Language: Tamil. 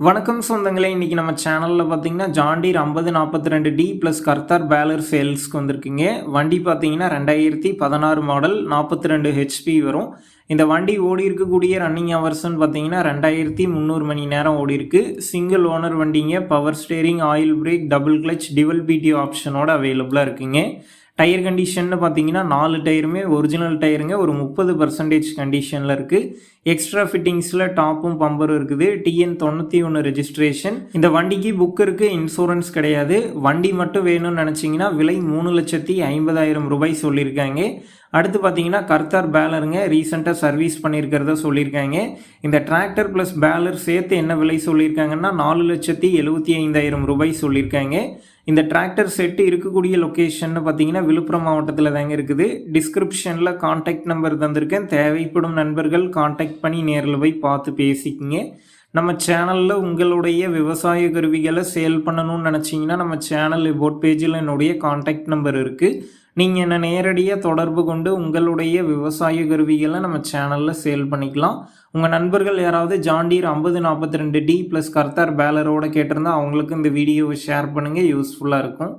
வணக்கம் சொந்தங்களே இன்றைக்கி நம்ம சேனலில் பார்த்தீங்கன்னா ஜாண்டீர் ஐம்பது நாற்பத்தி ரெண்டு டி ப்ளஸ் கர்த்தார் பேலர் சேல்ஸ்க்கு வந்திருக்குங்க. வண்டி பார்த்தீங்கன்னா ரெண்டாயிரத்தி பதினாறு மாடல் நாற்பத்தி ரெண்டு ஹெச்பி வரும். இந்த வண்டி ஓடி இருக்கக்கூடிய ரன்னிங் ஹவர்ஸ்னு பார்த்தீங்கன்னா ரெண்டாயிரத்தி முந்நூறு மணி நேரம் ஓடி இருக்கு. சிங்கிள் ஓனர் வண்டிங்க power steering oil brake double clutch dual பிடி ஆப்ஷனோட அவைலபிளாக இருக்குங்க. டயர் கண்டிஷன்னு பார்த்தீங்கன்னா நாலு டயருமே ஒரிஜினல் டயருங்க. ஒரு முப்பது பர்சன்டேஜ் கண்டிஷனில் இருக்குது எக்ஸ்ட்ரா ஃபிட்டிங்ஸில் டாப்பும் பம்பரும் இருக்குது. டிஎன் தொண்ணூற்றி ஒன்று ரெஜிஸ்ட்ரேஷன் இந்த வண்டிக்கு புக் இருக்குது இன்சூரன்ஸ் கிடையாது. வண்டி மட்டும் வேணும்னு நினச்சிங்கன்னா விலை மூணு லட்சத்தி ஐம்பதாயிரம் ரூபாய் சொல்லியிருக்காங்க. அடுத்து பார்த்தீங்கன்னா கர்த்தார் பேலருங்க ரீசெண்டாக சர்வீஸ் பண்ணியிருக்கிறத சொல்லியிருக்காங்க. இந்த டிராக்டர் ப்ளஸ் பேலர் சேர்த்து என்ன விலை சொல்லியிருக்காங்கன்னா நாலு லட்சத்தி எழுபத்தி ஐந்தாயிரம் ரூபாய் சொல்லியிருக்காங்க. இந்த டிராக்டர் செட்டு இருக்கக்கூடிய லொக்கேஷன் பார்த்தீங்கன்னா விழுப்புரம் மாவட்டத்தில் தாங்க இருக்குது. டிஸ்கிரிப்ஷனில் காண்டாக்ட் நம்பர் தந்திருக்கேன். தேவைப்படும் நண்பர்கள் காண்டாக்ட் பண்ணி நேரில் போய் பார்த்து பேசிக்கிங்க. நம்ம சேனலில் உங்களுடைய விவசாய கருவிகளை சேல் பண்ணணும்னு நினச்சிங்கன்னா நம்ம சேனல் போட் பேஜில் என்னுடைய காண்டாக்ட் நம்பர் இருக்குது நீங்கள் என்னை நேரடியாக தொடர்பு கொண்டு உங்களுடைய விவசாய கருவிகளை நம்ம சேனலில் சேல் பண்ணிக்கலாம். உங்கள் நண்பர்கள் யாராவது ஜாண்டீர் ஐம்பது நாற்பத்தி ரெண்டு டி ப்ளஸ் கர்த்தார் பேலரோட கேட்டிருந்தா அவங்களுக்கு இந்த வீடியோவை ஷேர் பண்ணுங்கள் யூஸ்ஃபுல்லாக இருக்கும்.